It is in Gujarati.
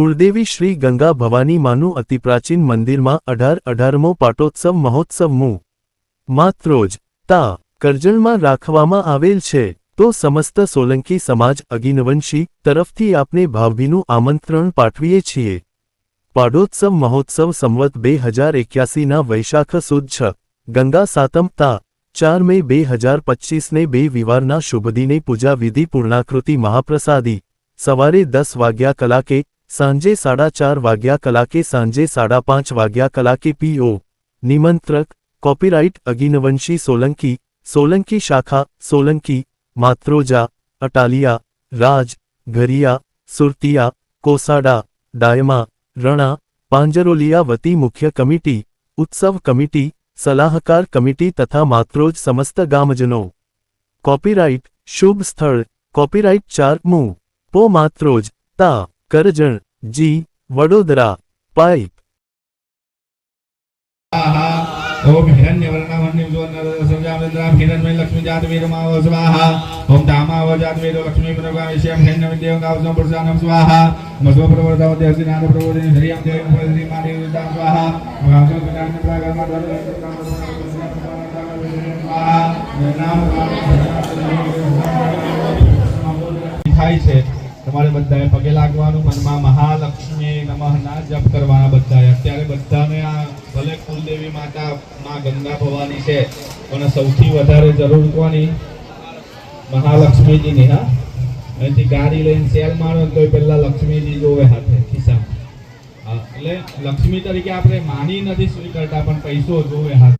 કુળદેવી શ્રી ગંગા ભવાની માનું અતિપ્રાચીન મંદિરમાં અઢાર અઢારમો પાટોત્સવ મહોત્સવ મુ. માત્રોજ, તા, કરજણમાં રાખવામાં આવેલ છે, તો સમસ્ત સોલંકી સમાજ અગિનવંશી તરફથી આપને ભાવભીનું આમંત્રણ પાઠવીએ છીએ. પાડોત્સવ મહોત્સવ સંવત બે હજાર એક્યાસીના વૈશાખ સુદ છ, ગંગા સાતમ તા, ચાર મે બે હજાર પચ્ચીસને બે વિવારના શુભદિને પૂજા વિધિ પૂર્ણાકૃતિ મહાપ્રસાદી, સવારે દસ વાગ્યા કલાકે સાંજે સાડા ચાર વાગ્યા કલાકે સાંજે સાડા પાંચ વાગ્યા કલાકે પીઓ. નિમંત્રક, કોપીરાઇટ અગિનવંશી સોલંકી સોલંકી શાખા, સોલંકી, માત્રોજા, અટાલિયા, રાજ, ઘરિયા, સુરતિયા, કોસાડા, ડાયમા, રણા, પાંજરોલિયા વતી મુખ્ય કમિટી, ઉત્સવ કમિટી, સલાહકાર કમિટી તથા માત્રોજ સમસ્ત ગામજનો. કોપીરાઇટ, શુભ સ્થળ, કોપીરાઇટ ચાર મુ. પો માત્રોજ, તા. કરજણ જી વડોદરા પાઇપ ઓમ હિરણ્યવર્ણાવર્ણિમ સુવર્ણ સંજામચંદ્રામ હિરણ્મય લક્ષ્મી જાતવીરમાવ સ્વાહા ઓમ ધામાવ જાતવીરો લક્ષ્મી પ્રભાવિષ્યમ હિરણ્યવિદ્યમ ગાવસમ પુરુષાનમ સ્વાહા મધ્વ પ્રવર્તાવ દેહસિ નામ થાય છે તમારે બધાએ પગે લાગવાનું, મનમાં મહાલક્ષ્મી નમઃના જપ કરવાના બધાએ. અત્યારે બધાને આ ભલે કુલદેવી માતા, માં ગંગા ભવાની છે, પણ સૌથી વધારે જરૂર કોની? મહાલક્ષ્મીજીની, હા? અહીંથી ગાડી લઈને સેલ મારો ને પહેલાં લક્ષ્મીજી જોવે હાથે, ખિસ્સામાં. એટલે લક્ષ્મી તરીકે આપણે માની નથી સ્વીકારતા, પણ પૈસો જોવે હાથે.